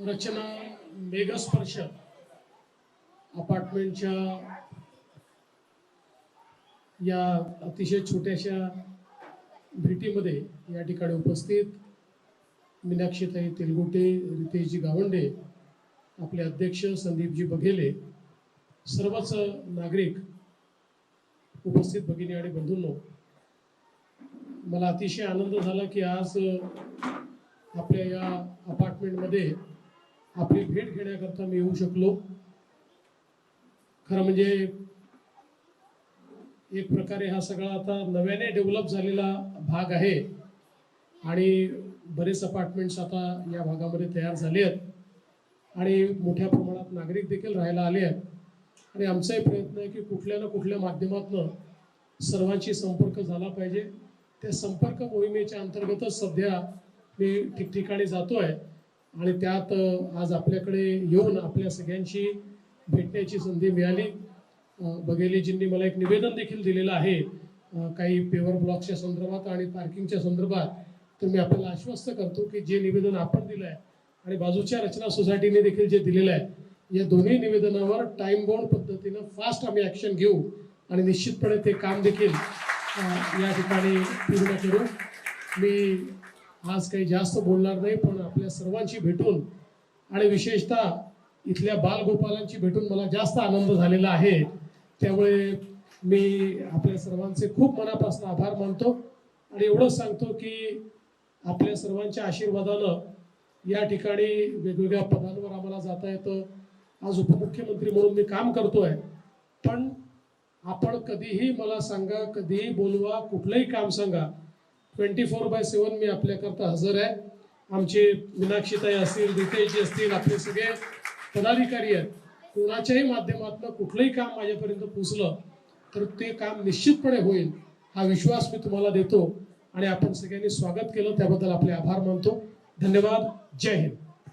रचना मेघस्पर्श अपार्टमेंटच्या या अतिशय छोट्याशा भेटीमध्ये या ठिकाणी उपस्थित मीनाक्षीताई तेलगुटे रितेशजी गावंडे आपले अध्यक्ष संदीपजी बघेले सर्वच नागरिक उपस्थित भगिनी आणि बंधूंनो मला अतिशय आनंद झाला की आज आपल्या या अपार्टमेंटमध्ये आपली भेट घेण्याकरता मी येऊ शकलो. खरं म्हणजे एक प्रकारे हा सगळा आता नव्याने डेव्हलप झालेला भाग आहे आणि बरेच अपार्टमेंट्स आता या भागामध्ये तयार झाले आहेत आणि मोठ्या प्रमाणात नागरिक देखील राहायला आले आहेत. आणि आमचाही प्रयत्न आहे की कुठल्या ना कुठल्या माध्यमातून सर्वांशी संपर्क झाला पाहिजे. त्या संपर्क मोहिमेच्या अंतर्गतच सध्या मी ठिकठिकाणी जातो आहे आणि त्यात आज आपल्याकडे येऊन आपल्या सगळ्यांशी भेटण्याची संधी मिळाली. बघेलीजींनी मला एक निवेदन देखील दिलेलं आहे. काही पेवर ब्लॉकच्या संदर्भात आणि पार्किंगच्या संदर्भात. तर मी आपल्याला आश्वस्त करतो की जे निवेदन आपण दिलं आहे आणि बाजूच्या रचना सोसायटीने देखील जे दिलेलं आहे या दोन्ही निवेदनावर टाईम बाउंड पद्धतीनं फास्ट आम्ही ॲक्शन घेऊ आणि निश्चितपणे ते काम देखील या ठिकाणी पूर्ण करू. मी आज काही जास्त बोलणार नाही पण आपल्या सर्वांची भेटून आणि विशेषतः इथल्या बालगोपालांची भेटून मला जास्त आनंद झालेला आहे. त्यामुळे मी आपल्या सर्वांचे खूप मनापासून आभार मानतो आणि एवढंच सांगतो की आपल्या सर्वांच्या आशीर्वादानं या ठिकाणी वेगवेगळ्या पदांवर आम्हाला जाता येतं. आज उपमुख्यमंत्री म्हणून मी काम करतोय. पण आपण कधीही मला सांगा कधीही बोलवा कुठलंही काम सांगा ट्वेंटी फोर बाय सेवन मी आपल्याकरता हजर आहे. आमचे मीनाक्षीताई असतील रितेशजी असतील आपले सगळे पदाधिकारी आहेत. कोणाच्याही माध्यमातून कुठलंही काम माझ्यापर्यंत पोचलं तर ते काम निश्चितपणे होईल हा विश्वास मी तुम्हाला देतो. आणि आपण सगळ्यांनी स्वागत केलं त्याबद्दल आपले आभार मानतो. धन्यवाद. जय हिंद.